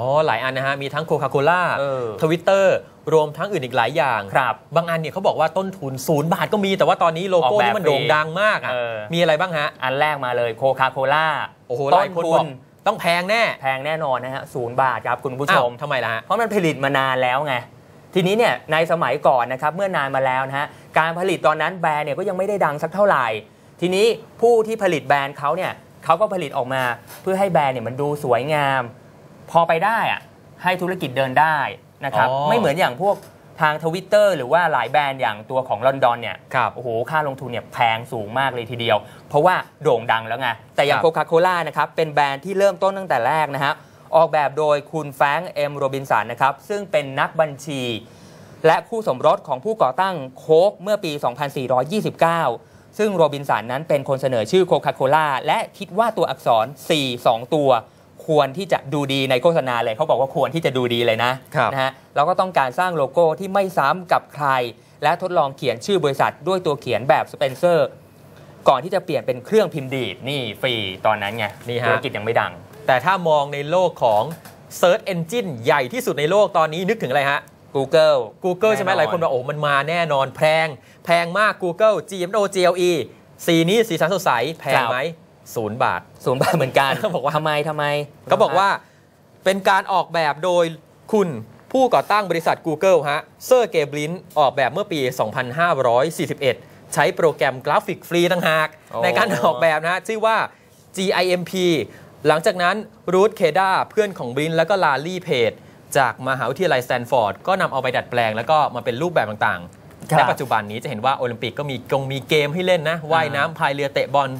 อ๋อ หลายอันนะฮะ มีทั้งโคคาโคล่าเออทวิตเตอร์รวมทั้งอื่นอีกหลายอย่างครับบางอันเนี่ยเขาบอกว่าต้นทุนศูนย์บาทก็มีแต่ว่าตอนนี้โลโก้ออกแบบนี่มันโด่งดังมากอะเออ มีอะไรบ้างฮะ อันแรกมาเลยโคคาโคล่าโอ้โห หต้ลายคนบอกต้องแพงแน่แพงแน่นอนนะฮะศูนย์บาทครับคุณผู้ชอ้าวม ทำไมล่ะฮะ เพราะมันผลิตมานานแล้วไง ทีนี้เนี่ยในสมัยก่อนนะครับเมื่อนานมาแล้วนะฮะการผลิตตอนนั้นแบรนด์เนี่ยก็ยังไม่ได้ดังสักเท่าไหร่ ทีนี้ผู้ที่ผลิตแบรนด์เขาเนี่ยเขาก็ผลิตออกมาเพื่อให้แบรนด์เนี่ยมันดูสวยงาม พอไปได้อะให้ธุรกิจเดินได้นะครับอ๋อไม่เหมือนอย่างพวกทางทวิตเตอร์หรือว่าหลายแบรนด์อย่างตัวของลอนดอนเนี่ยครับโอ้โหค่าลงทุนเนี่ยแพงสูงมากเลยทีเดียว เพราะว่าโด่งดังแล้วไง แต่อย่างครับโคคาโคล่านะครับเป็นแบรนด์ที่เริ่มต้นตั้งแต่แรกนะฮะออกแบบโดยคุณแฟรงค์เอ็มโรบินสันนะครับซึ่งเป็นนักบัญชี และคู่สมรสของผู้ก่อตั้งโค้กเมื่อปี 2429 ซึ่งโรบินสันนั้นเป็นคนเสนอชื่อโคคาโคล่าและคิดว่าตัวอักษร 4 2 ตัว ควรที่จะดูดีในโฆษณาเลยเขาบอกว่าควรที่จะดูดีเลยนะครับนะฮะแล้วก็ต้องการสร้างโลโก้ที่ไม่ซ้ำกับใคร และทดลองเขียนชื่อบริษัทด้วยตัวเขียนแบบสเปนเซอร์ก่อนที่จะเปลี่ยนเป็นเครื่องพิมพ์ดีดนี่ฟรีตอนนั้นไงนี่ฮะธุรกิจยังไม่ดัง แต่ถ้ามองในโลกของ Search Engine ใหญ่ที่สุดในโลกตอนนี้นึกถึงอะไรฮะ Google Google ใช่ไหมแน่นอนหลายคนบอกโอ้มันมาแน่นอนแพง แพงมาก Google GMO GLE สีนี้สีสันสดใสแพงไหม ศูนย์บาทศูนย์บาทเหมือนกันเขาบอกว่าทำไมทำไม ก็บอกว่าเป็นการออกแบบโดยคุณผู้ก่อตั้งบริษัท Google ฮะเซอร์เกย์บลินออกแบบเมื่อปี 2541 ใช้โปรแกรมกราฟิกฟรีต่างหากโอ้ในการออกแบบนะฮะชื่อว่า GIMP หลังจากนั้นรูทเคดาเพื่อนของบลินแล้วก็ลาลี่เพจจากมหาวิทยาลัยสแตนฟอร์ดก็นำเอาไปดัดแปลงแล้วก็มาเป็นรูปแบบต่างๆครับและปัจจุบันนี้จะเห็นว่าโอลิมปิกก็มีกงมีเกมให้เล่นนะว่ายน้ำพายเรือเตะบอล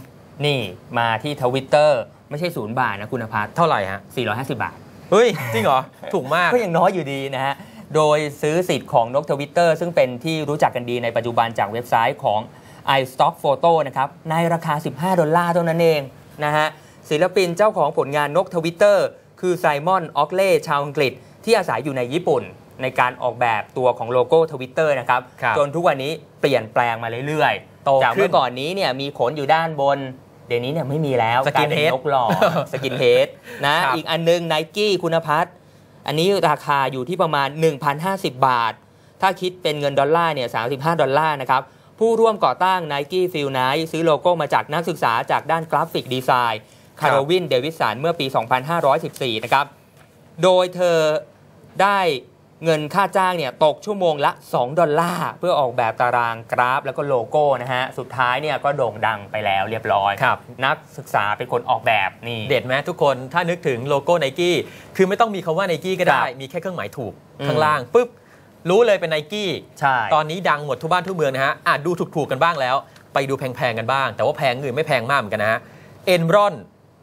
นี่มาที่ทวิตเตอร์ไม่ใช่ศูนย์บาทนะคุณพัฒน์เท่าไหร่ฮะ 450 บาท เฮ้ย จริงเหรอ ถูกมาก ก็ยังน้อยอยู่ดีนะฮะ โดยซื้อสิทธิ์ของนกทวิตเตอร์ซึ่งเป็นที่รู้จักกันดีในปัจจุบันจากเว็บไซต์ของ iStock Photo นะครับในราคา 15 ดอลลาร์เท่านั้นเองนะฮะศิลปินเจ้าของผลงานนกทวิตเตอร์คือไซมอนออกเล่ชาวอังกฤษ ที่อาศัยอยู่ในญี่ปุ่น ในการออกแบบตัวของโลโก้ทวิตเตอร์นะครับครับจนทุกวันนี้เปลี่ยนแปลงมาเรื่อยโตๆจากขึ้นเมื่อก่อนนี้เนี่ยมีขนอยู่ด้านบน เดี๋ยวนี้เนี่ยไม่มีแล้วสกินกลายเป็เฮดนกหล่อสกินเฮดนะครับอีกอันนึงไนกี้คุณพัฒน์อันนี้ราคาอยู่ที่ประมาณ 1,050 บาท ถ้าคิดเป็นเงินดอลลาร์เนี่ย35 ดอลลาร์นะครับ ผู้ร่วมก่อตั้ง Nike f i l Night ซื้อโลโก้มาจากนักศึกษาจากด้านกราฟิกดีไซน์ครัคาบร์วินเดวิสันเมื่อปี 2514 นะครับ โดยเธอได้ เงินค่าจ้างเนี่ยตกชั่วโมงละ 2 ดอลลาร์ เพื่อออกแบบตารางกราฟแล้วก็โลโก้นะฮะ สุดท้ายเนี่ยก็โด่งดังไปแล้วเรียบร้อยครับนักศึกษาเป็นคนออกแบบนี่ เด็ดไหมทุกคนถ้านึกถึงโลโก้ไนกี้คือไม่ต้องมีคำว่าไนกี้ก็ได้ครับมีแค่เครื่องหมายถูกอืมข้างล่างปุ๊บรู้เลยเป็นไนกี้ใช่ตอนนี้ดังหมดทุกบ้านทุกเมืองนะฮะอาจดูถูกๆกันบ้างแล้ว ไปดูแพงๆกันบ้าง แต่ว่าแพงอื่นไม่แพงมากเหมือนกันนะฮะเอ็นรอน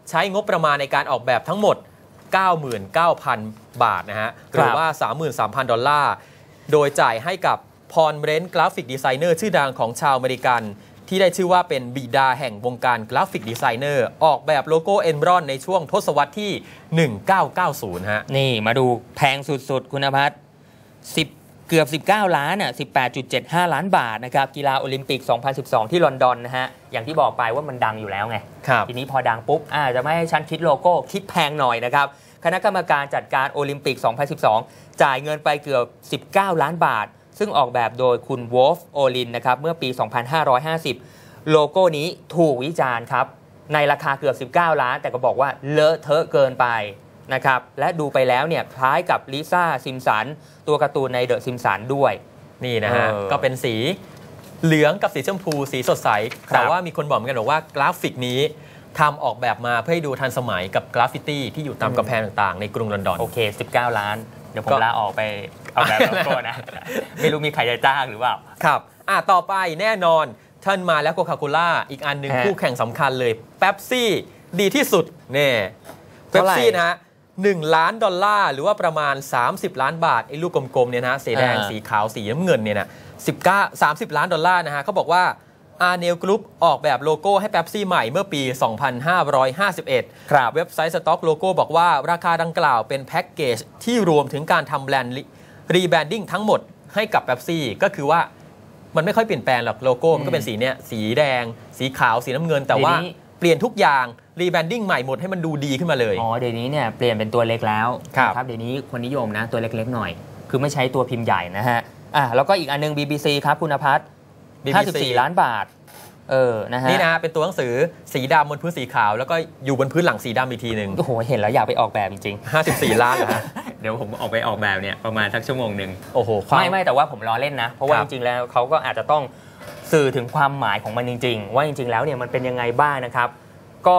ใช้งบประมาณในการออกแบบทั้งหมด 99,000 บาทนะฮะหรือว่า 33,000 ดอลลาร์ โดยจ่ายให้กับพรเบรนท์กราฟิกดีไซเนอร์ชื่อดังของชาวอเมริกัน ที่ได้ชื่อว่าเป็นบิดาแห่งวงการกราฟิกดีไซเนอร์ ออกแบบโลโก้เอ็นรอนในช่วงทศวรรษที่ 1990 ฮะ นี่มาดูแพงสุดๆ คุณพัฒน์10 เกือบ 19 ล้านอะ18.75 ล้านบาทนะครับกีฬาโอลิมปิก 2012 ที่ลอนดอนนะฮะ อย่างที่บอกไปว่ามันดังอยู่แล้วไงครับทีนี้พอดังปุ๊บอ่าจะไม่ให้ฉันคิดโลโก้ คิดแพงหน่อยนะครับ คณะกรรมการจัดการโอลิมปิก 2012 จ่ายเงินไปเกือบ 19 ล้านบาท ซึ่งออกแบบโดยคุณวอลฟโอลินนะครับ เมื่อปี 2550 โลโก้นี้ถูกวิจารณ์ครับ ในราคาเกือบ 19 ล้าน แต่ก็บอกว่าเลอะเทอะเกินไป นะครับและดูไปแล้วเนี่ยคล้ายกับลิซ่าซิมสันตัวการ์ตูนในเดอะซิมสันด้วยนี่นะฮะเออก็เป็นสีเหลืองกับสีชมพูสีสดใสครับแต่ว่ามีคนบอกเหมือนกันบอกว่ากราฟิกนี้ทำออกแบบมาเพื่อให้ดูทันสมัยกับกราฟฟิตี้ที่อยู่ตามกำแพงต่างๆ ในกรุงลอนดอน โอเค 19 ล้าน เดี๋ยวผก็มลาออกไปเอาแบบโลโก้นะ ไม่รู้มีใครจะจ้างหรือเปล่า ครับ อะ ต่อไปแน่นอนท่านมาแล้วโคคาโคล่าอีกอันหนึ่งฮะคู่แข่งสำคัญเลยเป๊ปซี่ดีที่สุดเนี่ยเป๊ปเท่าไหร่ซี่นะฮะ หนึ่งล้านดอลลาร์หรือว่าประมาณ 30 ล้านบาทไอ้ลูกกลมๆเนี่ยนะฮะสีแดงอ่าสีขาวสีน้ำเงินเนี่ยนะ19 30ล้านดอลลาร์นะฮะเขาบอกว่าอาเนลกรุ๊ปออกแบบโลโก้ให้เป๊ปซี่ใหม่เมื่อปี 2551 ครับเว็บไซต์สต็อกโลโก้บอกว่าราคาดังกล่าวเป็นแพ็กเกจที่รวมถึงการทำแบรนด์รีแบรนดิ้งทั้งหมดให้กับเป๊ปซี่ก็คือว่ามันไม่ค่อยเปลี่ยนแปลงหรอกโลโก้มันก็เป็นสีเนี้ยสีแดง สีขาวสีน้ำเงินแต่ว่าทีนี้เปปลี่ยนทุกอย่างรีแบรนดิ้งใหม่หมดให้มันดูดีขึ้นมาเลย อ๋อ เดี๋ยวนี้เนี่ยเปลี่ยนเป็นตัวเล็กแล้วครับนะเดี๋ยวนี้คนนิยมนะตัวเล็กๆหน่อย คือไม่ใช้ตัวพิมพ์ใหญ่นะฮะอะแล้วก็อีกอันนึง BBC ครับคุณพัฒน์ BBC 54 ล้านบาทเออ นะฮะ นี่นะฮะเป็นตัวหนังสือสีดำบนพื้นสีขาว แล้วก็อยู่บนพื้นหลังสีดำอีกทีหนึ่งโอ้โห เห็นแล้วอยากไปออกแบบจริง54 ล้านเหรอฮะๆเดี๋ยวผมออกไปออกแบบเนี่ย ประมาณสักชั่วโมงหนึ่งโอ้โหความไม่ไม่แต่ว่าผมล้อเล่นนะ เพราะว่าครัจบริงๆแล้วเขาก็อาจจะต้อง สื่อถึงความหมายของมันจริง ๆ ว่าจริง ๆ แล้วเนี่ยมันเป็นยังไงบ้างนะครับ ก็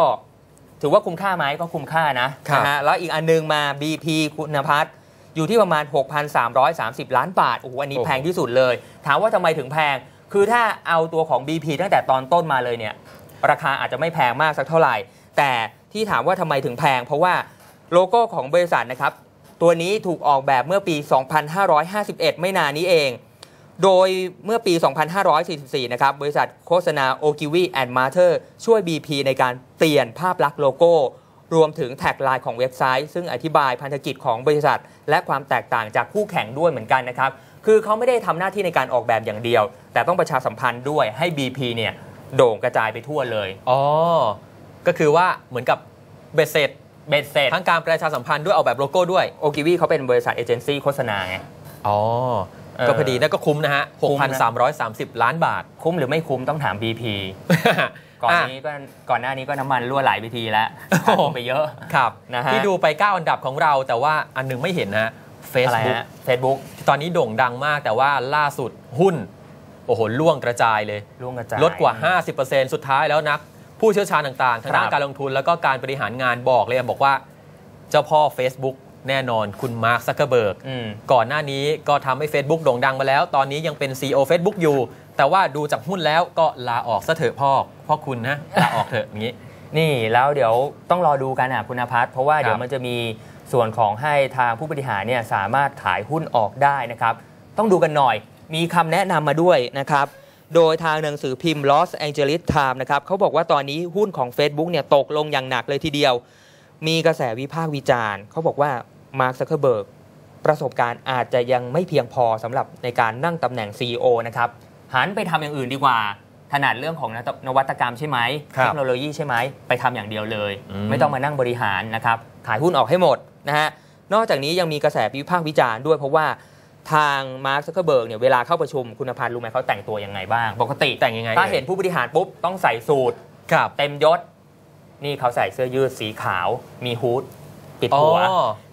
ถือว่าคุ้มค่าไหมก็คุ้มค่านะครับนะฮะแล้วอีกอันนึงมา BP คุณพัฒน์อยู่ที่ประมาณ 6,330 ล้านบาทโอ้โหอันนี้โอ้โหแพงที่สุดเลย ถามว่าทำไมถึงแพง คือถ้าเอาตัวของ BP ตั้งแต่ตอนต้นมาเลยเนี่ยราคาอาจจะไม่แพงมากสักเท่าไหร่ แต่ที่ถามว่าทำไมถึงแพง เพราะว่าโลโก้ของบริษัทนะครับ ตัวนี้ถูกออกแบบเมื่อปี 2551 ไม่นานนี้เอง โดยเมื่อปี 2544 นะครับ บริษัทโฆษณา o g i w i and Marter ช่วย BP ในการเปลี่ยนภาพลักษณ์โลโก้ รวมถึงแท็กไลน์ของเว็บไซต์ ซึ่งอธิบายพันธกิจของบริษัท และความแตกต่างจากคู่แข่งด้วยเหมือนกันนะครับ คือเขาไม่ได้ทำหน้าที่ในการออกแบบอย่างเดียว แต่ต้องประชาสัมพันธ์ด้วยให้ BP เนี่ยโด่งกระจายไปทั่วเลย อ๋อ ก็คือว่าเหมือนกับเบสเสร็จเบ็ดเสร็จทั้งการประชาสัมพันธ์ด้วยออกแบบโลโก้ด้วย โอกิวีเขาเป็นบริษัทเอเจนซี่โฆษณาไง อ๋อเออ ก็พอดีนั่นก็คุ้มนะฮะคุ้มนะ6,330 ล้านบาท คุ้มหรือไม่คุ้มต้องถาม BP ก่อนอะนี้ก็ก่อนหน้านี้ก็น้ำมันรั่วไหลไปทีแล้วโอ้ขาดโหทุนไปเยอะครับนะฮะที่ดูไป 9 อันดับของเรา แต่ว่าอันหนึงไม่เห็นนะฮะอะไร Facebook ฮะ Facebook ตอนนี้โด่งดังมากแต่ว่าล่าสุดหุ้น โอ้โหล่วงกระจายเลยร่วงกระจายลดกว่า 50%สุดท้ายแล้วนัก ผู้เชี่ยวชาญต่างๆทางด้านครับการลงทุนแล้วก็การบริหารงานบอกเลยบอกว่า เจ้าพ่อ Facebook แน่นอนคุณมาร์คซักเกอร์เบิร์กอืมก่อนหน้านี้ก็ทำให้ Facebook โด่งดังมาแล้ว ตอนนี้ยังเป็น CEO Facebook อยู่ แต่ว่าดูจากหุ้นแล้วก็ลาออกซะเถอะพ่อพ่อคุณนะลาออกเถอะอย่างนี้ นี่แล้วเดี๋ยวต้องรอดูกันอะคุณพัฒน์เพราะว่าครับเดี๋ยวมันจะมีส่วนของให้ทางผู้บริหารเนี่ยสามารถขายหุ้นออกได้นะครับต้องดูกันหน่อยมีคำแนะนำมาด้วยนะครับโดยทางหนังสือพิมพ์ Los Angeles Times นะครับเขาบอกว่าตอนนี้หุ้นของ Facebook เนี่ยตกลงอย่างหนักเลยทีเดียว มีกระแสวิพากษ์วิจารณ์เขาบอกว่า มาร์คซักเคอร์เบิร์กประสบการณ์อาจจะยังไม่เพียงพอสำหรับในการนั่งตำแหน่ง CEO นะครับหันไปทำอย่างอื่นดีกว่าถนัดเรื่องของนวัตกรรมใช่ไหมครับเทคโนโลยีใช่ไหมไปทำอย่างเดียวเลยอืมไม่ต้องมานั่งบริหารนะครับขายหุ้นออกให้หมดนะฮะนอกจากนี้ยังมีกระแสวิพากษ์วิจารณ์ด้วยเพราะว่าทางมาร์คซักเคอร์เบิร์กเนี่ยเวลาเข้าประชุมคุณพันธ์รู้ไหมเขาแต่งตัวยังไงบ้าง ปกติแต่งยังไง ถ้าเห็นผู้บริหารปุ๊บ ต้องใส่สูทครับเต็มยศ นี่เขาใส่เสื้อยืดสีขาว มีฮูด ปิดอ๋อหัว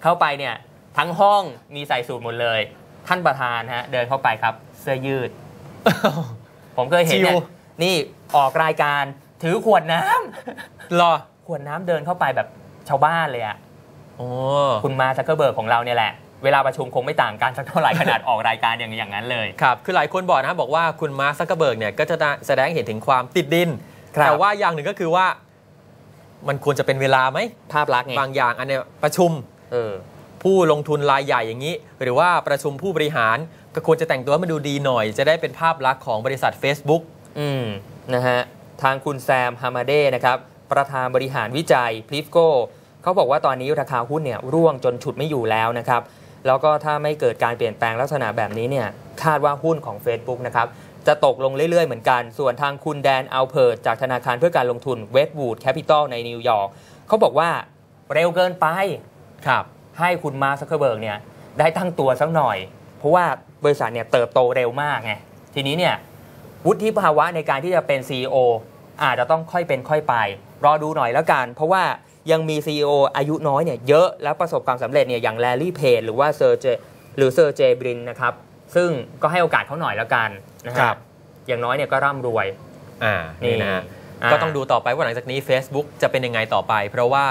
เข้าไปเนี่ยทั้งห้องมีใส่สูทหมดเลย ท่านประธานฮะเดินเข้าไปครับ เสื้อยืด ผมเคยเห็นเนี่ยชิลนี่ออกรายการถือขวดน้ำรอขวดน้ำเดินเข้าไปแบบชาวบ้านเลยอะอ๋อคุณมาซักเกอร์เบิร์กของเราเนี่ยแหละ เวลาประชุมคงไม่ต่างกันสักเท่าไหร่ขนาดออกรายการอย่างอย่างนั้นเลย ครับ คือหลายคนบอกนะครับบอกว่าคุณมาร์คซักเกอร์เบิร์กเนี่ยก็จะแสดงให้เห็นถึงความติดดินครับแต่ว่าอย่างหนึ่งก็คือว่า มันควรจะเป็นเวลาไหมภาพลักษณ์ไงบางอย่างอันเนี้ยประชุมเออผู้ลงทุนรายใหญ่อย่างนี้ หรือว่าประชุมผู้บริหารก็ควรจะแต่งตัวให้มันดูดีหน่อย จะได้เป็นภาพลักษณ์ของบริษัท Facebook อืมนะฮะทางคุณแซมฮามาเดนะครับประธานบริหารวิจัยพลิฟโกเขาบอกว่าตอนนี้ราคาหุ้นเนี่ยร่วงจนฉุดไม่อยู่แล้วนะครับ แล้วก็ถ้าไม่เกิดการเปลี่ยนแปลงลักษณะแบบนี้เนี่ยคาดว่าหุ้นของ Facebook นะครับ จะตกลงเรื่อยๆ เหมือนกัน ส่วนทางคุณแดนอัลเพิร์ตจากธนาคารเพื่อการลงทุนเวสต์วูดแคปิตอลในนิวยอร์กเขาบอกว่าเร็วเกินไปครับให้คุณมาร์คซักเคเบิร์กเนี่ยได้ตั้งตัวสักหน่อย เพราะว่าบริษัทเนี่ยเติบโตเร็วมากไงทีนี้เนี่ยวุฒิภาวะในการที่จะเป็น CEO อาจจะต้องค่อยเป็นค่อยไป รอดูหน่อยแล้วกัน เพราะว่ายังมี CEO อายุน้อยเนี่ยเยอะแล้วประสบความสำเร็จเนี่ยอย่างแลลี่เพจหรือว่าเซอร์เจหรือเซอร์เจบรินนะครับ ซึ่งก็ให้โอกาสเขาหน่อยแล้วกันนะฮะครับอย่างน้อยเนี่ยก็ร่ำรวย อ่านี่นะฮะอ่าก็ต้องดูต่อไปว่าหลังจากนี้ Facebook จะเป็นยังไงต่อไป เพราะว่า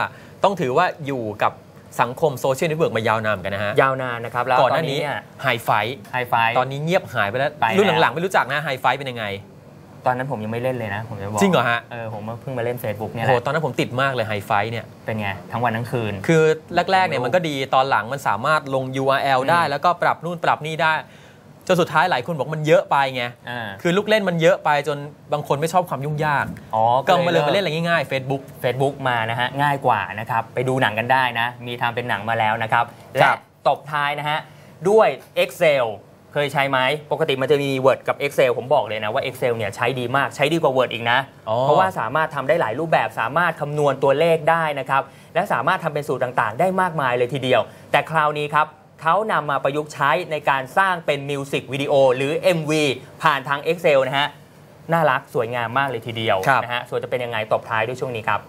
ต้องถือว่าอยู่กับสังคมโซเชียลเน็ตเวิร์กมายาวนานเหมือนกันนะฮะยาวนานนะครับ แล้วก่อนตหอนน้านี้นี้เนี่ยไฮไฟไฮไฟ ตอนนี้เงียบหายไปแล้วไปแล้ว รุ่นหลังๆไม่รู้จักนะไฮไฟเป็นยังไง ตอนนั้นผมยังไม่เล่นเลยนะ ผมจะบอกจริงเหรอฮะ เออผมเพิ่งมาเล่น Facebook เนี่ยโอ้แหโหละตอนนั้นผมติดมากเลยไฮไฟเนี่ย เป็นไง ทั้งวันทั้งคืน คือแรกๆเนี่ยมันก็ดีตอนหลังมันสามารถลง URL ได้ อืมแล้วก็ปรับนู่นปรับนี่ได้ จนสุดท้ายหลายคนบอกมันเยอะไปไงอ่าคือลูกเล่นมันเยอะไปจนบางคนไม่ชอบความยุ่งยากอ๋อก็มาเลยมาเล่นอะไรง่ายๆ Facebook เฟซบุ๊กมานะฮะง่ายกว่านะครับไปดูหนังกันได้นะ มีทำเป็นหนังมาแล้วนะครับคและรับตบท้ายนะฮะด้วย Excel เคยใช้ไหมปกติมันจะมี Word กับ Excel ผมบอกเลยนะว่า Excel เนี่ยใช้ดีมากใช้ดีกว่า Word อีกนะอ๋อเพราะว่าสามารถทำได้หลายรูปแบบสามารถคำนวณตัวเลขได้นะครับและสามารถทำเป็นสูตรต่างๆ ได้มากมายเลยทีเดียว แต่คราวนี้ครับ เขานำมาประยุกต์ใช้ในการสร้างเป็นมิวสิกวิดีโอหรือ MV ผ่านทาง Excel นะฮะ น่ารักสวยงามมากเลยทีเดียวครับ นะฮะส่วนจะเป็นยังไงตบท้ายด้วยช่วงนี้ครับ